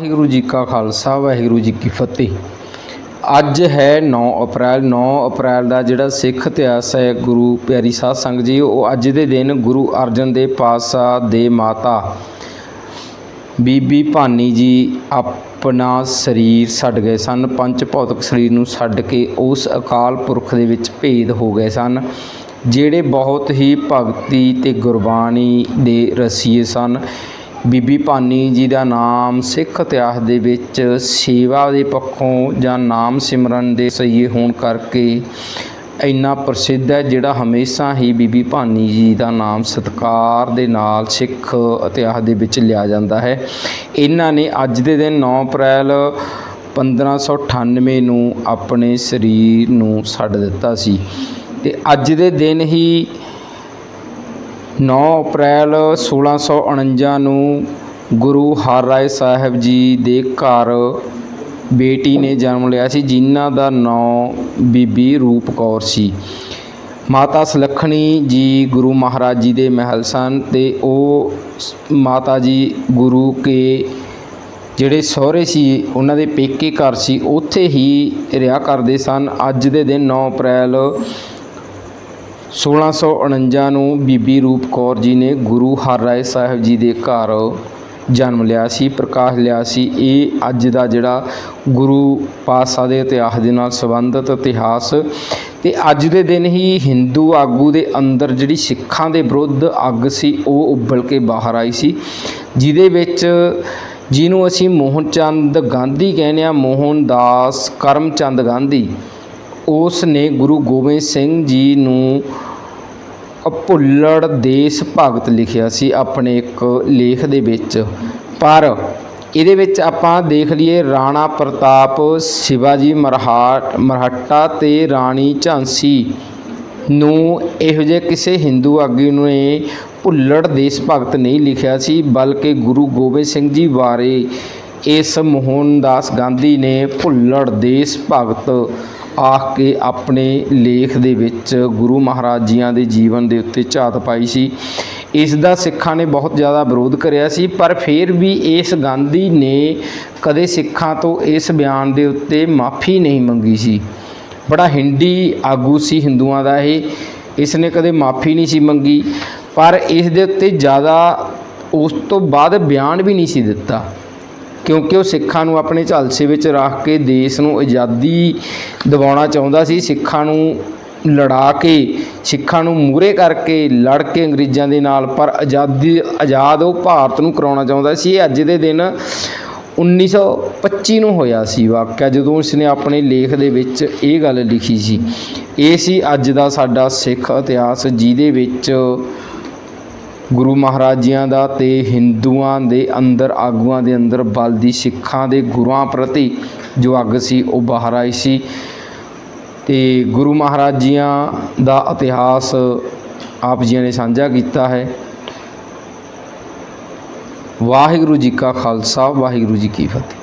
ਵਾਹਿਗੁਰੂ ਜੀ ਕਾ ਖਾਲਸਾ, ਵਾਹਿਗੁਰੂ ਜੀ ਕੀ ਫਤਿਹ। ਅੱਜ ਹੈ 9 ਅਪ੍ਰੈਲ 9 ਅਪ੍ਰੈਲ ਦਾ ਜਿਹੜਾ ਸਿੱਖ ਇਤਿਹਾਸ ਹੈ, ਗੁਰੂ ਪਿਆਰੀ ਸਾਧ ਸੰਗਤ ਜੀ, ਉਹ ਅੱਜ ਦੇ ਦਿਨ ਗੁਰੂ ਅਰਜਨ ਦੇਵ ਪਾਤਸ਼ਾਹ ਦੇ ਮਾਤਾ ਬੀਬੀ ਭਾਨੀ ਜੀ ਆਪਣਾ ਸਰੀਰ ਛੱਡ ਗਏ ਸਨ, ਪੰਜ ਭੌਤਿਕ ਸਰੀਰ ਨੂੰ ਛੱਡ ਕੇ ਉਸ ਅਕਾਲ ਪੁਰਖ ਦੇ ਵਿੱਚ ਭੇਦ ਹੋ ਗਏ ਸਨ, ਜਿਹੜੇ ਬਹੁਤ ਹੀ ਭਗਤੀ ਤੇ ਗੁਰਬਾਣੀ ਦੇ ਰਸੀਏ ਸਨ। ਬੀਬੀ ਭਾਨੀ ਜੀ ਦਾ ਨਾਮ ਸਿੱਖ ਇਤਿਹਾਸ ਦੇ ਵਿੱਚ ਸੇਵਾ ਦੇ ਪੱਖੋਂ ਜਾਂ ਨਾਮ ਸਿਮਰਨ ਦੇ ਸਹੀਏ ਹੋਣ ਕਰਕੇ ਇੰਨਾ ਪ੍ਰਸਿੱਧ ਹੈ, ਜਿਹੜਾ ਹਮੇਸ਼ਾ ਹੀ ਬੀਬੀ ਭਾਨੀ ਜੀ ਦਾ ਨਾਮ ਸਤਿਕਾਰ ਦੇ ਨਾਲ ਸਿੱਖ ਇਤਿਹਾਸ ਦੇ ਵਿੱਚ ਲਿਆ ਜਾਂਦਾ ਹੈ। ਇਹਨਾਂ ਨੇ ਅੱਜ ਦੇ ਦਿਨ 9 ਅਪ੍ਰੈਲ 1598 ਨੂੰ ਆਪਣੇ ਸਰੀਰ ਨੂੰ ਛੱਡ ਦਿੱਤਾ ਸੀ ਤੇ ਅੱਜ ਦੇ ਦਿਨ ਹੀ 9 ਅਪ੍ਰੈਲ 1649 ਨੂੰ ਗੁਰੂ ਹਰਰਾਏ ਸਾਹਿਬ ਜੀ ਦੇ ਘਰ ਬੇਟੀ ਨੇ ਜਨਮ ਲਿਆ ਸੀ, ਜਿਨ੍ਹਾਂ ਦਾ ਨਾਂ ਬੀਬੀ ਰੂਪ ਕੌਰ ਸੀ। ਮਾਤਾ ਸੁਲੱਖਣੀ ਜੀ ਗੁਰੂ ਮਹਾਰਾਜ ਜੀ ਦੇ ਮਹਿਲ ਸਨ ਅਤੇ ਉਹ ਸ- ਮਾਤਾ ਜੀ ਗੁਰੂ ਕੇ ਜਿਹੜੇ ਸਹੁਰੇ ਸੀ, ਉਹਨਾਂ ਦੇ ਪੇਕੇ ਘਰ ਸੀ, ਉੱਥੇ ਹੀ ਰਿਹਾ ਕਰਦੇ ਸਨ। ਅੱਜ ਦੇ ਦਿਨ 9 ਅਪ੍ਰੈਲ 1649 ਨੂੰ ਬੀਬੀ ਰੂਪ ਕੌਰ ਜੀ ਨੇ ਗੁਰੂ ਹਰਰਾਏ ਸਾਹਿਬ ਜੀ ਦੇ ਘਰ ਜਨਮ ਲਿਆ ਸੀ, ਪ੍ਰਕਾਸ਼ ਲਿਆ ਸੀ। ਇਹ ਅੱਜ ਦਾ ਜਿਹੜਾ ਗੁਰੂ ਪਾਤਸ਼ਾਹ ਦੇ ਇਤਿਹਾਸ ਦੇ ਨਾਲ ਸੰਬੰਧਿਤ ਇਤਿਹਾਸ ਤੇ ਅੱਜ ਦੇ ਦਿਨ ਹੀ ਹਿੰਦੂ ਆਗੂ ਦੇ ਅੰਦਰ ਜਿਹੜੀ ਸਿੱਖਾਂ ਦੇ ਵਿਰੁੱਧ ਅੱਗ ਸੀ, ਉਹ ਉਬਲ ਕੇ ਬਾਹਰ ਆਈ ਸੀ। ਜਿਹਦੇ ਵਿੱਚ ਜਿਹਨੂੰ ਅਸੀਂ ਮੋਹਨ ਚੰਦ ਗਾਂਧੀ ਕਹਿੰਦੇ ਆ ਮੋਹਨ ਦਾਸ ਕਰਮਚੰਦ ਗਾਂਧੀ। ਉਸ ਨੇ ਗੁਰੂ ਗੋਬਿੰਦ ਸਿੰਘ ਜੀ ਨੂੰ ਅਭੁੱਲੜ ਦੇਸ਼ ਭਗਤ ਲਿਖਿਆ ਸੀ ਆਪਣੇ ਇੱਕ ਲੇਖ ਦੇ ਵਿੱਚ। ਪਰ ਇਹਦੇ ਵਿੱਚ ਆਪਾਂ ਦੇਖ ਲਈਏ ਰਾਣਾ ਪ੍ਰਤਾਪ ਸ਼ਿਵਾਜੀ ਮਰਹਾਟ, ਮਰਹੱਟਾ ਤੇ ਰਾਣੀ ਝਾਂਸੀ ਨੂੰ ਇਹੋ ਜਿਹੇ ਕਿਸੇ ਹਿੰਦੂ ਆਗੂ ਨੇ ਭੁੱਲੜ ਦੇਸ਼ ਭਗਤ ਨਹੀਂ ਲਿਖਿਆ ਸੀ, ਬਲਕਿ ਗੁਰੂ ਗੋਬਿੰਦ ਸਿੰਘ ਜੀ ਬਾਰੇ ਇਸ ਮੋਹਨਦਾਸ ਗਾਂਧੀ ਨੇ ਭੁੱਲੜ ਦੇਸ਼ ਭਗਤ ਆਖ ਕੇ ਆਪਣੇ ਲੇਖ ਦੇ ਵਿੱਚ ਗੁਰੂ ਮਹਾਰਾਜ ਜੀਆਂ ਦੇ ਜੀਵਨ ਦੇ ਉੱਤੇ ਝਾਤ ਪਾਈ ਸੀ। ਇਸ ਦਾ ਸਿੱਖਾਂ ਨੇ ਬਹੁਤ ਜ਼ਿਆਦਾ ਵਿਰੋਧ ਕਰਿਆ ਸੀ, ਪਰ ਫਿਰ ਵੀ ਇਸ ਗਾਂਧੀ ਨੇ ਕਦੇ ਸਿੱਖਾਂ ਤੋਂ ਇਸ ਬਿਆਨ ਦੇ ਉੱਤੇ ਮਾਫੀ ਨਹੀਂ ਮੰਗੀ ਸੀ। ਬੜਾ ਹਿੰਦੀ ਆਗੂ ਸੀ ਹਿੰਦੂਆਂ ਦਾ ਇਹ, ਇਸ ਨੇ ਕਦੇ ਮਾਫੀ ਨਹੀਂ ਸੀ ਮੰਗੀ, ਪਰ ਇਸ ਦੇ ਉੱਤੇ ਜ਼ਿਆਦਾ ਉਸ ਤੋਂ ਬਾਅਦ ਬਿਆਨ ਵੀ ਨਹੀਂ ਸੀ ਦਿੱਤਾ। ਕਿਉਂਕਿ ਉਹ ਸਿੱਖਾਂ ਨੂੰ ਆਪਣੇ ਝਾਲਸੇ ਵਿੱਚ ਰੱਖ ਕੇ ਦੇਸ਼ ਨੂੰ ਆਜ਼ਾਦੀ ਦਿਵਾਉਣਾ ਚਾਹੁੰਦਾ ਸੀ, ਸਿੱਖਾਂ ਨੂੰ ਲੜਾ ਕੇ, ਸਿੱਖਾਂ ਨੂੰ ਮੂਹਰੇ ਕਰਕੇ ਲੜ ਕੇ ਅੰਗਰੇਜ਼ਾਂ ਦੇ ਨਾਲ, ਪਰ ਆਜ਼ਾਦੀ, ਆਜ਼ਾਦ ਉਹ ਭਾਰਤ ਨੂੰ ਕਰਾਉਣਾ ਚਾਹੁੰਦਾ ਸੀ। ਇਹ ਅੱਜ ਦੇ ਦਿਨ 1925 ਨੂੰ ਹੋਇਆ ਸੀ ਵਾਕਿਆ, ਜਦੋਂ ਉਸਨੇ ਆਪਣੇ ਲੇਖ ਦੇ ਵਿੱਚ ਇਹ ਗੱਲ ਲਿਖੀ ਸੀ। ਇਹ ਸੀ ਅੱਜ ਦਾ ਸਾਡਾ ਸਿੱਖ ਇਤਿਹਾਸ, ਜਿਹਦੇ ਵਿੱਚ ਗੁਰੂ ਮਹਾਰਾਜ ਜੀਆਂ ਦਾ ਤੇ ਹਿੰਦੂਆਂ ਦੇ ਅੰਦਰ, ਆਗੂਆਂ ਦੇ ਅੰਦਰ ਬਲਦੀ ਸਿੱਖਾਂ ਦੇ ਗੁਰੂਆਂ ਪ੍ਰਤੀ ਜੋ ਅੱਗ ਸੀ, ਉਹ ਬਾਹਰ ਆਈ ਸੀ। ਤੇ ਗੁਰੂ ਮਹਾਰਾਜ ਜੀਆਂ ਦਾ ਇਤਿਹਾਸ ਆਪ ਜੀਆਂ ਨੇ ਸਾਂਝਾ ਕੀਤਾ ਹੈ। ਵਾਹਿਗੁਰੂ ਜੀ ਕਾ ਖਾਲਸਾ, ਵਾਹਿਗੁਰੂ ਜੀ ਕੀ ਫਤਿਹ।